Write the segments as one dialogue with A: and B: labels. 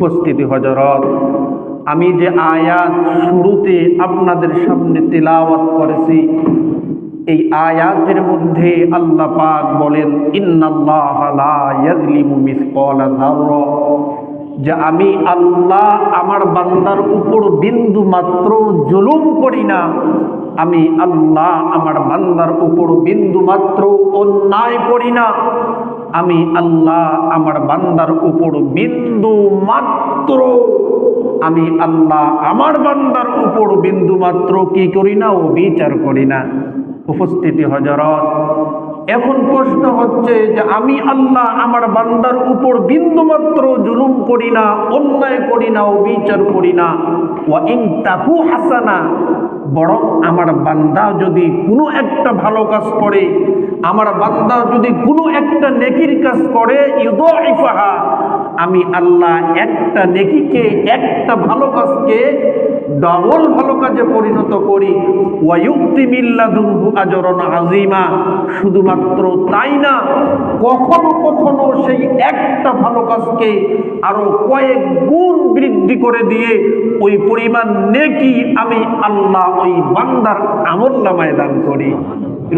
A: উপস্থিতি হজরত আমি যে আয়াত শুরুতে আপনাদের সামনে তেলাওয়াত করেছি, এই আয়াতের মধ্যে আল্লাহ পাক বলেন, ইন্নাল্লাহ লা ইয়াজলিমু মিসকালা যাররা যে আমি আল্লাহ আমার বান্দার উপর বিন্দু মাত্র জুলুম করি না, আমি আল্লাহ আমার বান্দার উপর বিন্দু মাত্র অন্যায় করি না, আমি আল্লাহ আমার বান্দার উপর বিন্দু মাত্র, আমি আল্লাহ আমার বান্দার উপর বিন্দু মাত্র কি করি না ও বিচার করি না। উপস্থিতি হজরত এখন প্রশ্ন হচ্ছে যে আমি আল্লাহ আমার বান্দার উপর বিন্দুমাত্র জুলুম করি না, অন্যায় করি না ও বিচার করি না। ও ইন তাকু হাসানা, বরং আমার বান্দা যদি কোনো একটা ভালো কাজ করে আমার বান্দা যদি কোনো একটা নেকির কাজ করে, ইউদাইফাহা, আমি আল্লাহ একটা নেকিকে, একটা ভালো কাজকে ডবল ভালো কাজে পরিণত করি। ওয়ায়ুক্তি মিল্লাদুহু আজরন আজিমা শুধুমাত্র তাই না, কখনো কখনো সেই একটা ভালো কাজকে আরও কয়েক গুণ বৃদ্ধি করে দিয়ে, ওই পরিমাণ নেকি আমি আল্লাহ ওই বান্দার আমল নামায় দান করি।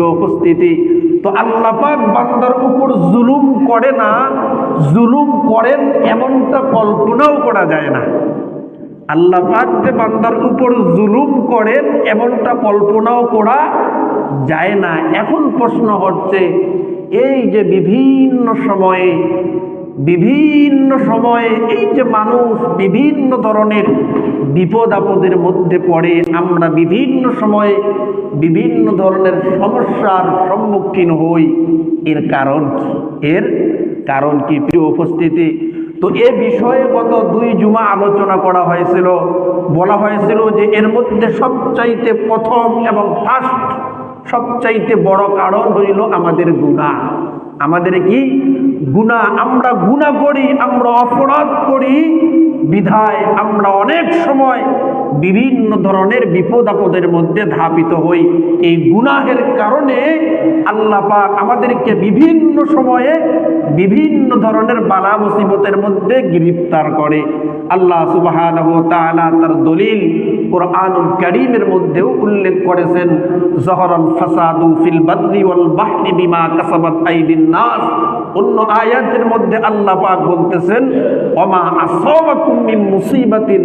A: উপস্থিতি। তো আল্লাপাক বান্দার উপর জুলুম করে না, জুলুম করেন এমনটা কল্পনাও করা যায় না। আল্লাপাক যে বান্দার উপর জুলুম করেন এমনটা কল্পনাও করা যায় না। এখন প্রশ্ন হচ্ছে, এই যে বিভিন্ন সময়ে বিভিন্ন সময়ে এই যে মানুষ বিভিন্ন ধরনের বিপদ আপদের মধ্যে পড়ে, আমরা বিভিন্ন সময়ে বিভিন্ন ধরনের সমস্যার সম্মুখীন হই। এর কারণ কি? এর কারণ কি? প্রিয় উপস্থিতি, তো এ বিষয়ে গত দুই জুমা আলোচনা করা হয়েছিল। বলা হয়েছিল যে এর মধ্যে সবচাইতে প্রথম এবং ফার্স্ট সবচাইতে বড় কারণ হইল আমাদের গুণা আমাদের কি? গুণা আমরা গুণা করি, আমরা অপরাধ করি বিধায় আমরা অনেক সময় বিভিন্ন ধরনের বিপদ আপদের মধ্যে ধাপিত হই। এই গুনাহের কারণে আল্লাহ পাক আমাদেরকে বিভিন্ন সময়ে বিভিন্ন ধরনের বালা মুসিবতের মধ্যে গ্রেফতার করে। আল্লাহ তাআলা তার দলিল কোরআনুল করিমের মধ্যেও উল্লেখ করেছেন জহরল ফাসাদু ফিল বাদরি ওয়াল বাহরি বিমা কাসাবাত আইদিন নাস। অন্য আয়াতের মধ্যে আল্লাহ পাক বলতেছেন, ওমা আসাবাকুম মিন মুসিবাতিন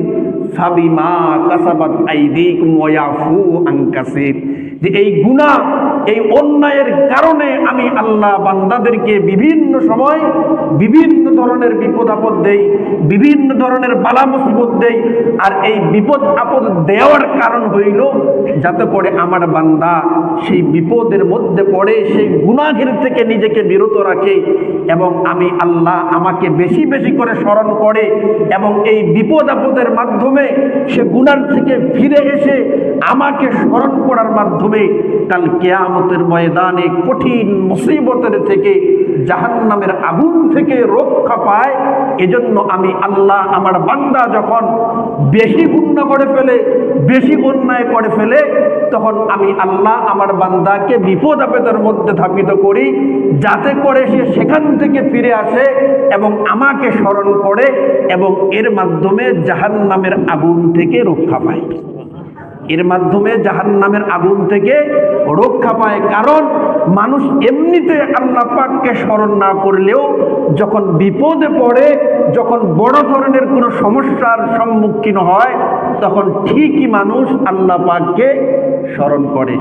A: ফাবিমা কাসাবাত আইদিকুম ওয়া ইয়াফু আন কাসীর। যে এই গুনাহ এই অন্যায়ের কারণে আমি আল্লাহ বান্দাদেরকে বিভিন্ন সময় বিভিন্ন ধরনের বিপদ আপদ দেই, বিভিন্ন ধরনের বালা মুসিবত দেই, আর এই বিপদ আপদ দেওয়ার কারণ হইল যাতে করে আমার বান্দা সেই বিপদের মধ্যে পড়ে, সেই গুনাহের থেকে নিজেকে বিরত রাখে এবং আমি আল্লাহ আমাকে বেশি বেশি করে স্মরণ করে এবং এই বিপদ আপদের মাধ্যমে সে গুণার থেকে ফিরে এসে আমাকে স্মরণ করার মাধ্যমে কাল কেয়ামতের ময়দানে কঠিন মুসিবতের থেকে, জাহান্নামের আগুন থেকে রক্ষা পায়। এজন্য আমি আল্লাহ আমার বান্দা যখন বেশি গুণ্য করে ফেলে, বেশি অন্যায় করে ফেলে, তখন আমি আল্লাহ আমার বান্দাকে বিপদ আপেদের মধ্যে ধাপিত করি, যাতে করে সে সেখান থেকে ফিরে আসে এবং আমাকে স্মরণ করে এবং এর মাধ্যমে জাহান্নামের আগুন থেকে রক্ষা পায়। এর মাধ্যমে জাহান নামের আগুন থেকে রক্ষা পায়। কারণ মানুষ এমনিতে আল্লাহ পাককে স্মরণ না করলেও যখন বিপদে পড়ে, যখন বড় ধরনের কোনো সমস্যার সম্মুখীন হয়, তখন ঠিকই মানুষ আল্লাহ পাককে স্মরণ করে।